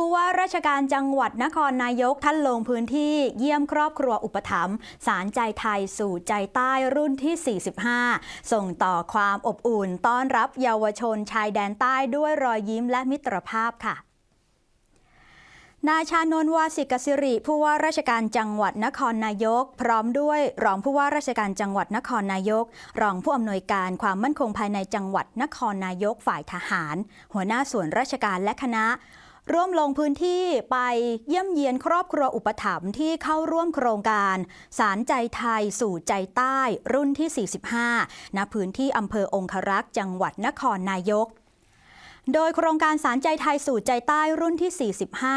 ผู้ว่าราชการจังหวัดนครนายกท่านลงพื้นที่เยี่ยมครอบครัวอุปถัมภ์สารใจไทยสู่ใจใต้รุ่นที่ 45 ส่งต่อความอบอุ่นต้อนรับเยาวชนชายแดนใต้ด้วยรอยยิ้มและมิตรภาพค่ะนายชานนท์วาสิกสิริ ผู้ว่าราชการจังหวัดนครนายก พร้อมด้วยรองผู้ว่าราชการจังหวัดนครนายก รองผู้อำนวยการความมั่นคงภายในจังหวัดนครนายกฝ่ายทหาร หัวหน้าส่วนราชการและคณะ ร่วมลงพื้นที่ไปเยี่ยมเยียนครอบครัวอุปถัมภ์ที่เข้าร่วมโครงการ สารใจไทยสู่ใจใต้รุ่นที่ 45 ณ พื้นที่อำเภอองครักษ์จังหวัดนครนายก โดยโครงการสารใจไทยสู่ใจใต้รุ่นที่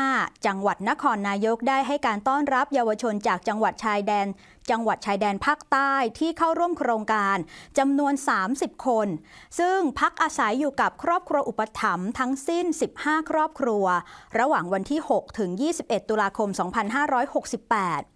45 จังหวัดนครนายกได้ให้การต้อนรับเยาวชนจากจังหวัดชายแดน จังหวัดชายแดนภาคใต้ที่เข้าร่วมโครงการจำนวน 30 คน ซึ่งพักอาศัยอยู่กับครอบครัวอุปถัมภ์ทั้งสิ้น 15 ครอบครัว ระหว่างวันที่ 6 ถึง 21 ตุลาคม 2568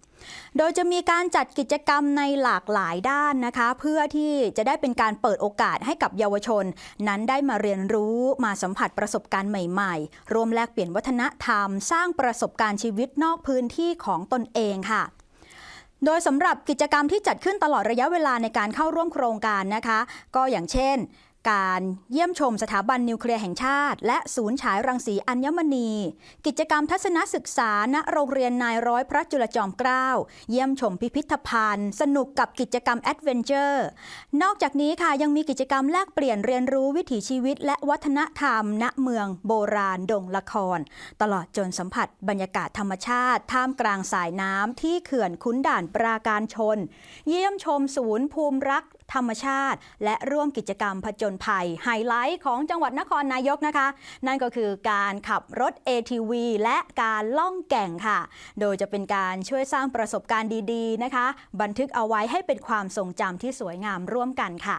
โดยจะมีการจัดกิจกรรมในหลากหลายด้านนะคะ เพื่อที่จะได้เป็นการเปิดโอกาสให้กับเยาวชน นั้นได้มาเรียนรู้มาสัมผัสประสบการณ์ใหม่ๆ รวมแลกเปลี่ยนวัฒนธรรม สร้างประสบการณ์ชีวิตนอกพื้นที่ของตนเองค่ะโดยสำหรับกิจกรรมที่จัดขึ้นตลอดระยะเวลาในการเข้าร่วมโครงการนะคะ ก็อย่างเช่น การเยี่ยมชมสถาบันนิวเคลียร์แห่งชาติ และศูนย์ฉายรังสีอัญมณี กิจกรรมทัศนศึกษาณโรงเรียนนายร้อยพระจุลจอมเกล้าเยี่ยมชมพิพิธภัณฑ์ สนุกกับกิจกรรมแอดเวนเจอร์นอกจากนี้ค่ะยังมีกิจกรรมแลกเปลี่ยนเรียนรู้วิถีชีวิต และวัฒนธรรม ณเมืองโบราณดงละคร ตลอดจนสัมผัสบรรยากาศธรรมชาติ ท่ามกลางสายน้ำที่เขื่อนคุ้นด่านปราการชน เยี่ยมชมศูนย์ภูมิรักธรรมชาติ และร่วมกิจกรรมผจญภัย ไฮไลท์ของจังหวัดนครนายกนะคะ นั่นก็คือการขับรถ ATV และการล่องแก่งค่ะ โดยจะเป็นการช่วยสร้างประสบการณ์ดีๆนะคะ บันทึกเอาไว้ให้เป็นความทรงจำที่สวยงามร่วมกันค่ะ